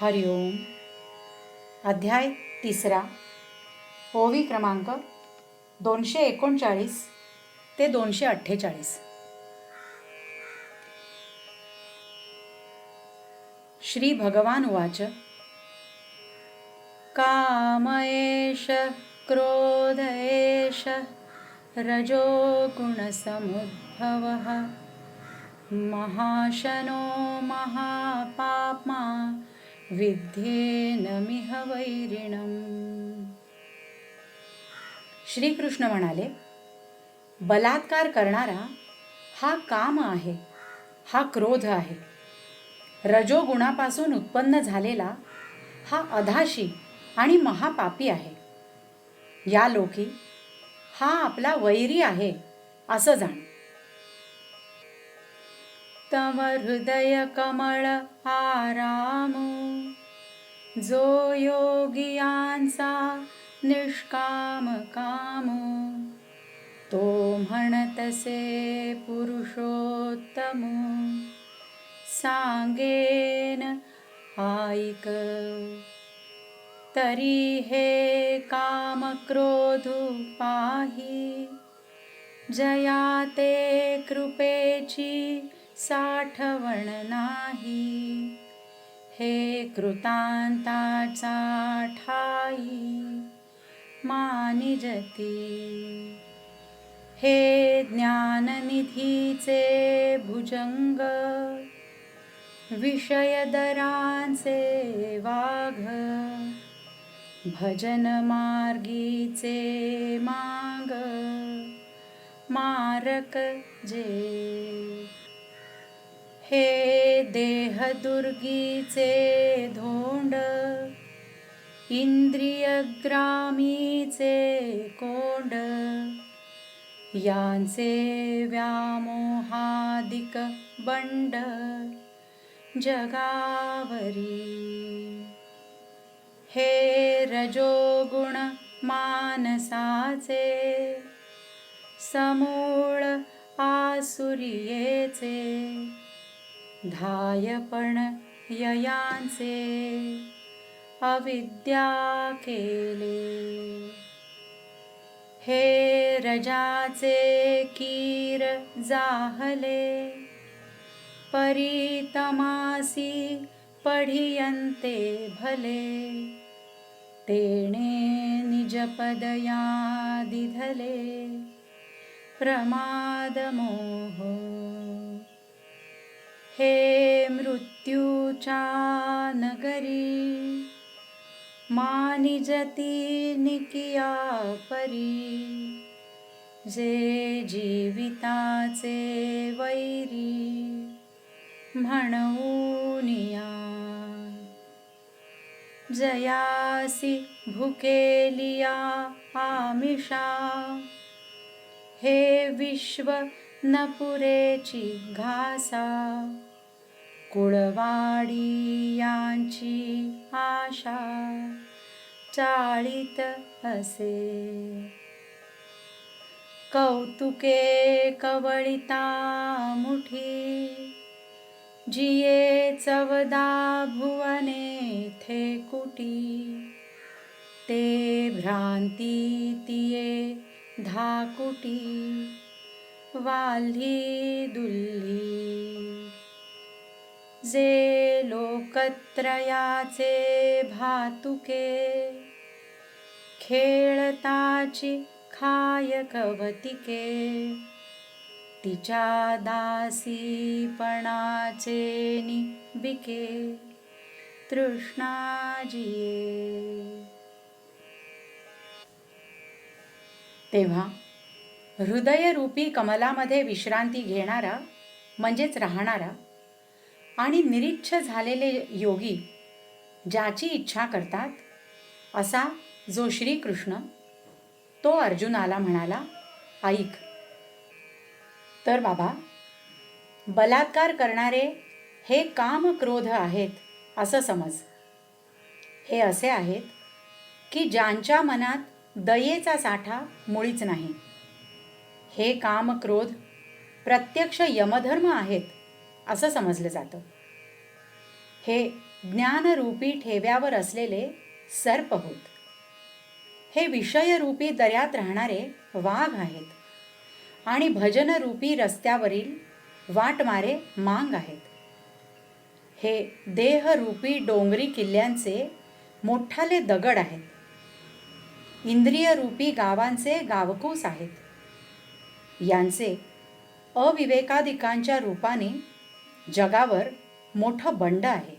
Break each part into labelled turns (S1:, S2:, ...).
S1: हरिओम अध्याय तिसरा. ओवी क्रमांक दोनशे एकोणचाळीस ते दोनशे अठ्ठेचाळीस. श्री भगवान उवाच. कामयेश क्रोधयेश क्रोध एष महाशनो महापाप्मा विद्येनमिह वैरिणम. श्रीकृष्ण म्हणाले बलात्कार करणारा हा काम आहे हा क्रोध आहे. रजोगुणापासून उत्पन्न झालेला हा अधाशी आणि महापापी आहे. या लोकी हा आपला वैरी आहे असं जाण तव हृदय कमळ आरामो. जो योगियांचा निष्काम कामो तो म्हणतसे पुरुषोत्तमो. सांगेन ऐक. तरी हे काम क्रोधु पाही जया ते कृपेची साठवण नाही. हे कृतांताचा ठाई मानिजती. हे ज्ञाननिधीचे भुजंग विषयदरांचे वाघ भजन मार्गीचे माग मारक जे हे देहदुर्गीचे धोंड इंद्रियग्रामीचे कोंड. यांचे व्यामोहादिक बंड जगावरी. हे रजोगुण मानसाचे समूळ आसुरियेचे धायपण ययांचे अविद्या केले. हे रजाचे कीर जाहले परितमासी पढियन्ते भले. तेणे निजपदया दिधले प्रमादमोह हे मृत्यूच्या नगरी मानिजती निकिया परी जे जीविताचे वैरी म्हणूनिया जयासी भुकेलिया आमिषा हे विश्व नपुरेची घासा. कुळवाडी यांची आशा चाळीत असे. कौतुके कवळिता मुठी जिये चवदा भुवने थे कुटी ते भ्रांती तिये धाकुटी. वाल्ही दुल्ली. जे लोकत्रयाचे भातुके खेळताची खाय कवतिके तिच्या दासीपणाचे निबिके तृष्णाजिये. तेव्हा हृदयरूपी कमलामध्ये विश्रांती घेणारा म्हणजेच राहणारा आणि निरीच्छ झालेले योगी ज्याची इच्छा करतात असा जो श्रीकृष्ण तो अर्जुनाला म्हणाला ऐक तर बाबा बलात्कार करणारे हे काम क्रोध आहेत असं समज. हे असे आहेत की ज्यांच्या मनात दयेचा साठा मुळीच नाही. हे काम क्रोध प्रत्यक्ष यमधर्म आहेत असं समजलं जातं. हे ज्ञानरूपी ठेव्यावर असलेले सर्प होत हे विषयरूपी दर्यात राहणारे वाघ आहेत आणि भजनरूपी रस्त्यावरील वाटमारे मांग आहेत. हे देहरूपी डोंगरी किल्ल्यांचे मोठाले दगड आहेत. इंद्रियरूपी गावांचे गावकूस आहेत. यांचे अविवेकाधिकांच्या रूपाने जगावर मोठं बंड आहे.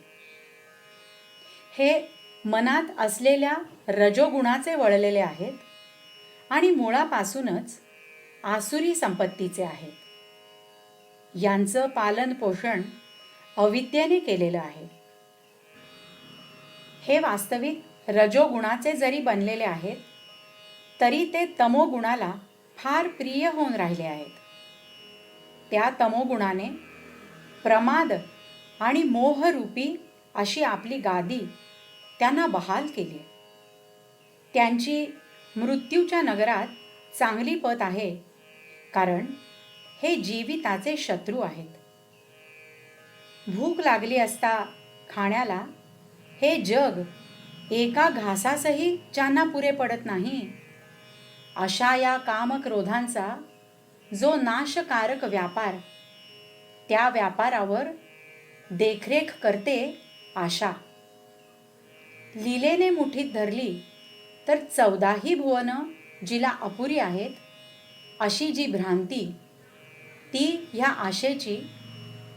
S1: हे मनात असलेल्या रजोगुणाचे वळलेले आहेत आणि मुळापासूनच आसुरी संपत्तीचे आहेत. यांचं पालन पोषण अविद्येने केलेलं आहे. हे वास्तविक रजोगुणाचे जरी बनलेले आहेत तरी ते तमोगुणाला फार प्रिय होऊन राहिले आहेत. त्या तमोगुणाने प्रमाद आणि मोहरूपी अशी आपली गादी त्यांना बहाल केली त्यांची मृत्यूच्या नगरात चांगली पत आहे कारण हे जीविताचे शत्रू आहेत. भूक लागली असता खाण्याला हे जग एका घासासही ज्यांना पुरे पडत नाही अशा या कामक्रोधांचा जो नाशकारक व्यापार त्या व्यापारावर देखरेख करते आशा. लीलेने मुठीत धरली तर चौदाही भुवनं जिला अपुरी आहेत अशी जी भ्रांती ती ह्या आशेची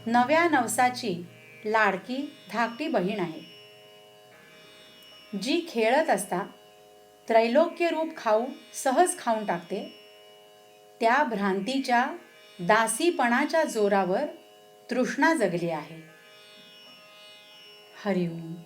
S1: नव्या नवसाची लाडकी धाकटी बहीण आहे. जी खेळत असता त्रैलोक्य रूप खाऊ सहज खाऊन टाकते. त्या भ्रांतीच्या दासीपणाच्या जोरावर तृष्णा जगली आहे. हरिओम.